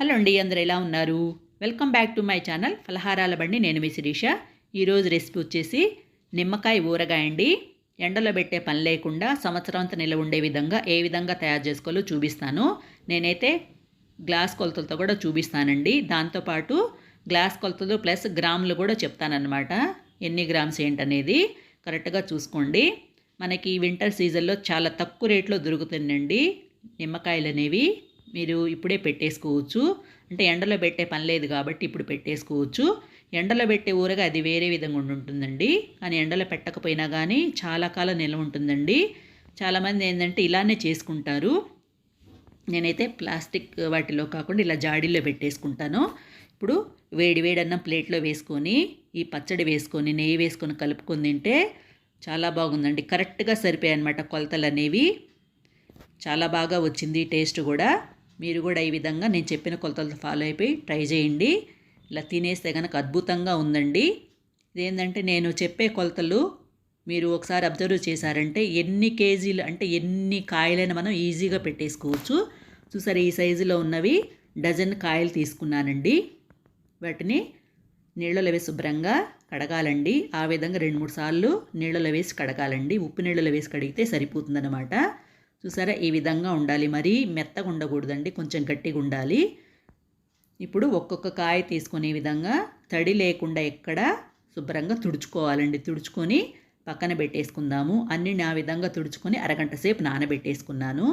Hello అండి అందరు ఎలా ఉన్నారు? Welcome back to my channel ఫలహారాల బండి. నేను మీ శిరీష. ఈరోజు రెసిపీ వచ్చేసి నిమ్మకాయ ఊరగాయ అండి. ఎండలో పెట్టే పని లేకుండా సంవత్సరాంత అంతా నిల్వ ఉండే విధంగా ఏ విధంగా తయారు చేసుకోవాలో చూపిస్తాను. నేనైతే గ్లాస్ కొలతలతో కూడా చూపిస్తానండి. దాంతోపాటు గ్లాస్ కొలతలు ప్లస్ గ్రాములు కూడా చెప్తానన్నమాట. ఎన్ని గ్రామ్స్ ఏంటనేది కరెక్ట్గా చూసుకోండి. మనకి వింటర్ సీజన్లో చాలా తక్కువ రేట్లో దొరుకుతుందండి నిమ్మకాయలు అనేవి మీరు ఇప్పుడే పెట్టేసుకోవచ్చు. అంటే ఎండలో పెట్టే పని లేదు కాబట్టి ఇప్పుడు పెట్టేసుకోవచ్చు. ఎండలో పెట్టే ఊరగా అది వేరే విధంగా ఉంటుందండి. కానీ ఎండలో పెట్టకపోయినా కానీ చాలా కాలం నిల్వ ఉంటుందండి. చాలామంది ఏంటంటే ఇలానే చేసుకుంటారు. నేనైతే ప్లాస్టిక్ వాటిలో కాకుండా ఇలా జాడీలో పెట్టేసుకుంటాను. ఇప్పుడు వేడి వేడి అన్నం ప్లేట్లో వేసుకొని ఈ పచ్చడి వేసుకొని నెయ్యి వేసుకొని కలుపుకొని తింటే చాలా బాగుందండి. కరెక్ట్గా సరిపోయాయి అనమాట కొలతలు అనేవి చాలా బాగా వచ్చింది టేస్ట్ కూడా. మీరు కూడా ఈ విధంగా నేను చెప్పిన కొలతలతో ఫాలో అయిపోయి ట్రై చేయండి. ఇలా తినేస్తే కనుక అద్భుతంగా ఉందండి. ఇదేంటంటే నేను చెప్పే కొలతలు మీరు ఒకసారి అబ్జర్వ్ చేశారంటే ఎన్ని కేజీలు అంటే ఎన్ని కాయలైనా మనం ఈజీగా పెట్టేసుకోవచ్చు. చూసారు ఈ సైజులో ఉన్నవి? డజన్ కాయలు తీసుకున్నానండి. వాటిని నీళ్ళలో వేసి శుభ్రంగా కడగాలండి. ఆ విధంగా రెండు మూడు సార్లు నీళ్ళలో వేసి కడగాలండి. ఉప్పు నీళ్ళలో వేసి కడిగితే సరిపోతుందన్నమాట. చూసారా? ఈ విధంగా ఉండాలి. మరీ మెత్తగా ఉండకూడదండి. కొంచెం గట్టిగా ఉండాలి. ఇప్పుడు ఒక్కొక్క కాయ తీసుకునే విధంగా తడి లేకుండా ఎక్కడ శుభ్రంగా తుడుచుకోవాలండి. తుడుచుకొని పక్కన పెట్టేసుకుందాము. అన్ని ఆ విధంగా తుడుచుకొని అరగంట సేపు నానబెట్టేసుకున్నాను.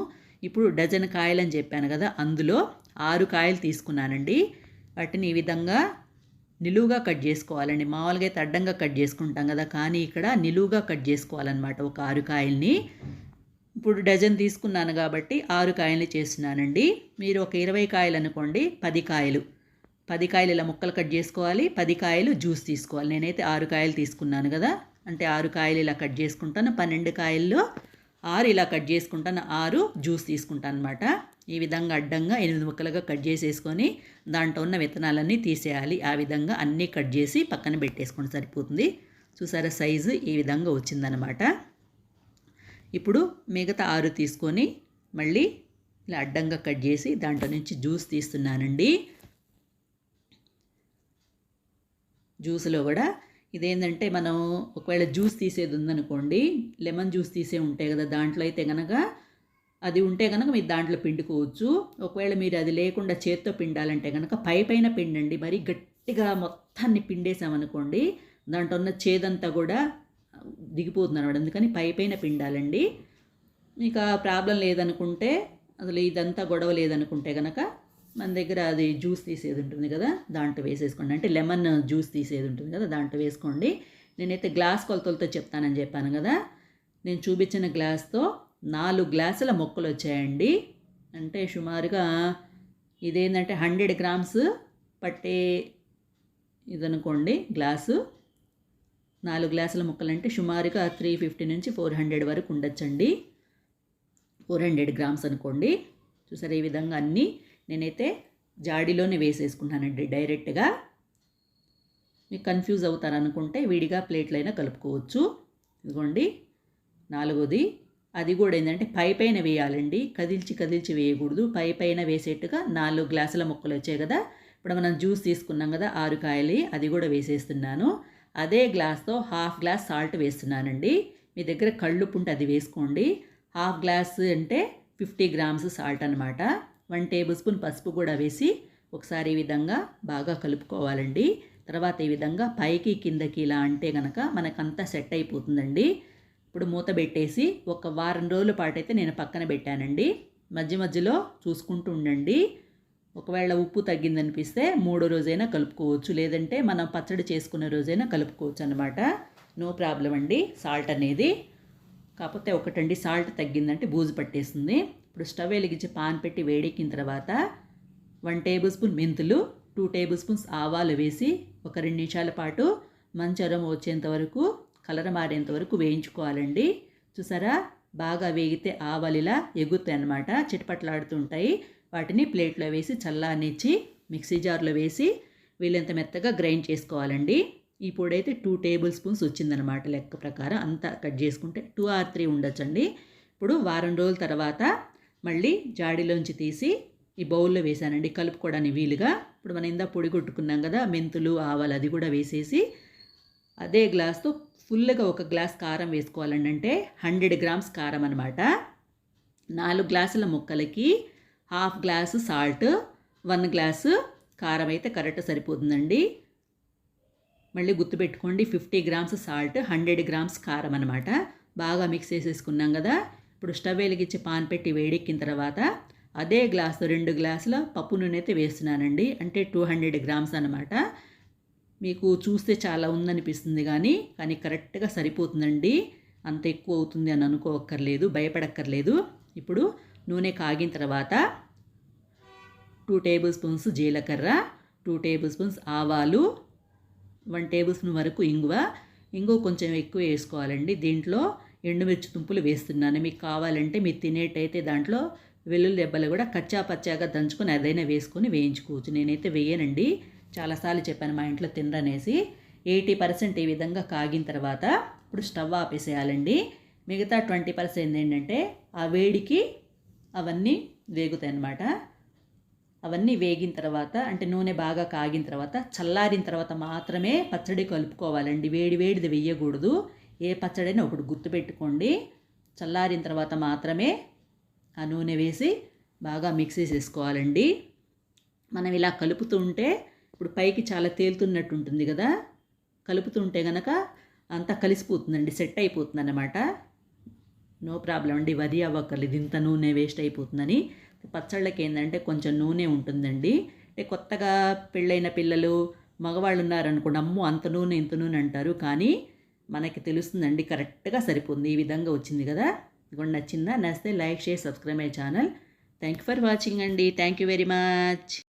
ఇప్పుడు డజన్ కాయలు అని చెప్పాను కదా అందులో ఆరు కాయలు తీసుకున్నానండి. వాటిని ఈ విధంగా నిలువుగా కట్ చేసుకోవాలండి. మామూలుగా అయితే అడ్డంగా కట్ చేసుకుంటాం కదా కానీ ఇక్కడ నిలువుగా కట్ చేసుకోవాలన్నమాట ఒక ఆరు కాయల్ని. ఇప్పుడు డజన్ తీసుకున్నాను కాబట్టి ఆరు కాయలు చేస్తున్నానండి. మీరు ఒక ఇరవై కాయలు అనుకోండి పది కాయలు. పది కాయలు ఇలా ముక్కలు కట్ చేసుకోవాలి పది కాయలు జ్యూస్ తీసుకోవాలి. నేనైతే ఆరు కాయలు తీసుకున్నాను కదా అంటే ఆరు కాయలు ఇలా కట్ చేసుకుంటాను పన్నెండు కాయల్లో ఆరు ఇలా కట్ చేసుకుంటాను ఆరు జ్యూస్ తీసుకుంటాను అనమాట ఈ విధంగా అడ్డంగా ఎనిమిది ముక్కలుగా కట్ చేసేసుకొని దాంట్లో ఉన్న విత్తనాలన్నీ తీసేయాలి. ఆ విధంగా అన్నీ కట్ చేసి పక్కన పెట్టేసుకుంటే సరిపోతుంది. చూసారా సైజు ఈ విధంగా వచ్చిందనమాట ఇప్పుడు మిగతా ఆరు తీసుకొని మళ్ళీ ఇలా అడ్డంగా కట్ చేసి దాంట్లో నుంచి జ్యూస్ తీస్తున్నానండి. జ్యూస్లో కూడా ఇదేంటంటే మనం ఒకవేళ జ్యూస్ తీసేది ఉందనుకోండి లెమన్ జ్యూస్ తీసే ఉంటాయి కదా దాంట్లో అయితే కనుక అది ఉంటే కనుక మీరు దాంట్లో పిండుకోవచ్చు. ఒకవేళ మీరు అది లేకుండా చేత్తో పిండాలంటే కనుక పై పైన పిండండి. మరి గట్టిగా మొత్తాన్ని పిండేసామనుకోండి దాంట్లో ఉన్న చేదంతా కూడా దిగిపోతుంది అనమాట అందుకని పై పైన పిండాలండి. మీకు ప్రాబ్లం లేదనుకుంటే అసలు ఇదంతా గొడవ లేదనుకుంటే కనుక మన దగ్గర అది జ్యూస్ తీసేది ఉంటుంది కదా దాంట్లో వేసేసుకోండి. అంటే లెమన్ జ్యూస్ తీసేది ఉంటుంది కదా దాంట్లో వేసుకోండి. నేనైతే గ్లాస్ కొలతలతో చెప్తానని చెప్పాను కదా నేను చూపించిన గ్లాస్తో నాలుగు గ్లాసుల మొక్కలు వచ్చాయండి. అంటే సుమారుగా ఇదేంటంటే హండ్రెడ్ గ్రామ్స్ పట్టే ఇదనుకోండి గ్లాసు. నాలుగు గ్లాసుల ముక్కలు అంటే సుమారుగా త్రీ ఫిఫ్టీ నుంచి ఫోర్ హండ్రెడ్ వరకు ఉండొచ్చండి. ఫోర్ హండ్రెడ్ గ్రామ్స్ అనుకోండి. చూసారు ఈ విధంగా అన్నీ నేనైతే జాడీలోనే వేసేసుకున్నానండి డైరెక్ట్గా. మీకు కన్ఫ్యూజ్ అవుతారనుకుంటే విడిగా ప్లేట్లైనా కలుపుకోవచ్చు. ఇదిగోండి. నాలుగోది అది కూడా ఏంటంటే పై పైన వేయాలండి. కదిల్చి కదిల్చి వేయకూడదు. పై పైన వేసేట్టుగా నాలుగు గ్లాసుల ముక్కలు వచ్చాయి కదా. ఇప్పుడు మనం జ్యూస్ తీసుకున్నాం కదా ఆరు కాయలు అది కూడా వేసేస్తున్నాను. అదే గ్లాస్తో హాఫ్ గ్లాస్ సాల్ట్ వేస్తున్నానండి. మీ దగ్గర కళ్ళు పుంట అది వేసుకోండి. హాఫ్ గ్లాస్ అంటే ఫిఫ్టీ గ్రామ్స్ సాల్ట్ అనమాట వన్ టేబుల్ స్పూన్ పసుపు కూడా వేసి ఒకసారి ఈ విధంగా బాగా కలుపుకోవాలండి. తర్వాత ఈ విధంగా పైకి కిందకి ఇలా అంటే కనుక మనకంతా సెట్ అయిపోతుందండి. ఇప్పుడు మూత పెట్టేసి ఒక వారం రోజుల పాటు అయితే నేను పక్కన పెట్టానండి. మధ్య మధ్యలో చూసుకుంటూ ఉండండి. ఒకవేళ ఉప్పు తగ్గిందనిపిస్తే మూడో రోజైనా కలుపుకోవచ్చు. లేదంటే మనం పచ్చడి చేసుకునే రోజైనా కలుపుకోవచ్చు అనమాట నో ప్రాబ్లం అండి. సాల్ట్ అనేది. కాకపోతే ఒకటండి సాల్ట్ తగ్గిందంటే బూజు పట్టేస్తుంది. ఇప్పుడు స్టవ్ వెలిగించి పాన్ పెట్టి వేడెక్కిన తర్వాత వన్ టేబుల్ స్పూన్ మెంతులు టూ టేబుల్ స్పూన్స్ ఆవాలు వేసి ఒక రెండు నిమిషాల పాటు మంచి అరమ వచ్చేంత వరకు కలర్ మారేంత వరకు వేయించుకోవాలండి. చూసారా? బాగా వేగితే ఆవాలు ఇలా ఎగుతాయి అనమాట చిటపట్లాడుతుంటాయి వాటిని ప్లేట్లో వేసి చల్లానిచ్చి మిక్సీ జార్లో వేసి వీళ్ళంత మెత్తగా గ్రైండ్ చేసుకోవాలండి. ఈ పొడి అయితే టూ టేబుల్ స్పూన్స్ వచ్చిందనమాట లెక్క ప్రకారం. అంతా కట్ చేసుకుంటే టూ ఆర్ త్రీ ఉండొచ్చండి. ఇప్పుడు వారం రోజుల తర్వాత మళ్ళీ జాడీలోంచి తీసి ఈ బౌల్లో వేసానండి కలుపుకోవడానికి వీలుగా. ఇప్పుడు మనం ఇందా పొడి కొట్టుకున్నాం కదా మెంతులు ఆవాలు అది కూడా వేసేసి అదే గ్లాస్తో ఫుల్గా ఒక గ్లాస్ కారం వేసుకోవాలండి అంటే హండ్రెడ్ గ్రామ్స్ కారం అనమాట నాలుగు గ్లాసుల ముక్కలకి half glass salt one glass కారం అయితే కరెక్ట్ సరిపోతుందండి. మళ్ళీ గుర్తుపెట్టుకోండి fifty grams salt hundred grams కారం అనమాట బాగా మిక్స్ చేసేసుకున్నాం కదా. ఇప్పుడు స్టవ్ వెలిగించి పాన్ పెట్టి వేడెక్కిన తర్వాత అదే గ్లాసు రెండు గ్లాసుల పప్పు నూనె అయితే వేస్తున్నానండి. అంటే టూ హండ్రెడ్ గ్రామ్స్ అనమాట మీకు చూస్తే చాలా ఉందనిపిస్తుంది కానీ కానీ కరెక్ట్గా సరిపోతుందండి. అంత ఎక్కువ అవుతుంది అని అనుకోవక్కర్లేదు భయపడక్కర్లేదు. ఇప్పుడు నూనె కాగిన తర్వాత టూ టేబుల్ స్పూన్స్ జీలకర్ర టూ టేబుల్ స్పూన్స్ ఆవాలు వన్ టేబుల్ స్పూన్ వరకు ఇంగువ. ఇంగువ కొంచెం ఎక్కువ వేసుకోవాలండి. దీంట్లో ఎండుమిర్చి తుంపులు వేస్తున్నాను. మీకు కావాలంటే మీరు తినేటైతే దాంట్లో వెల్లుల్లి దెబ్బలు కూడా కచ్చా పచ్చాగా దంచుకొని అదైనా వేసుకొని వేయించుకోవచ్చు. నేనైతే వేయనండి. చాలాసార్లు చెప్పాను మా ఇంట్లో తినరనేసి. ఎయిటీ పర్సెంట్ ఈ విధంగా కాగిన తర్వాత ఇప్పుడు స్టవ్ ఆపేసేయాలండి. మిగతా ట్వంటీ పర్సెంట్ ఏంటంటే ఆ వేడికి అవన్నీ వేగుతాయి అన్నమాట అవన్నీ వేగిన తర్వాత అంటే నూనె బాగా కాగిన తర్వాత చల్లారిన తర్వాత మాత్రమే పచ్చడి కలుపుకోవాలండి. వేడి వేడిది వేయకూడదు. ఏ పచ్చడైనా ఒకటి గుర్తుపెట్టుకోండి. చల్లారిన తర్వాత మాత్రమే ఆ నూనె వేసి బాగా మిక్స్ చేసేసుకోవాలండి. మనం ఇలా కలుపుతూ ఉంటే ఇప్పుడు పైకి చాలా తేలుతున్నట్టు ఉంటుంది కదా? కలుపుతుంటే కనుక అంతా కలిసిపోతుందండి సెట్ అయిపోతుంది అన్నమాట నో ప్రాబ్లం అండి వరి అవ్వక్కర్లేదు. ఇంత నూనె వేస్ట్ అయిపోతుందని పచ్చళ్ళకి ఏంటంటే కొంచెం నూనె ఉంటుందండి. అంటే కొత్తగా పెళ్ళైన పిల్లలు మగవాళ్ళు ఉన్నారనుకోండి అమ్మో అంత నూనె ఇంత నూనె అంటారు. కానీ మనకి తెలుస్తుందండి కరెక్ట్గా సరిపోతుంది. ఈ విధంగా వచ్చింది కదా. ఇదిగోండి నచ్చిందా? నచ్చితే like share subscribe my channel. Thank you for watching అండి. Thank you very much.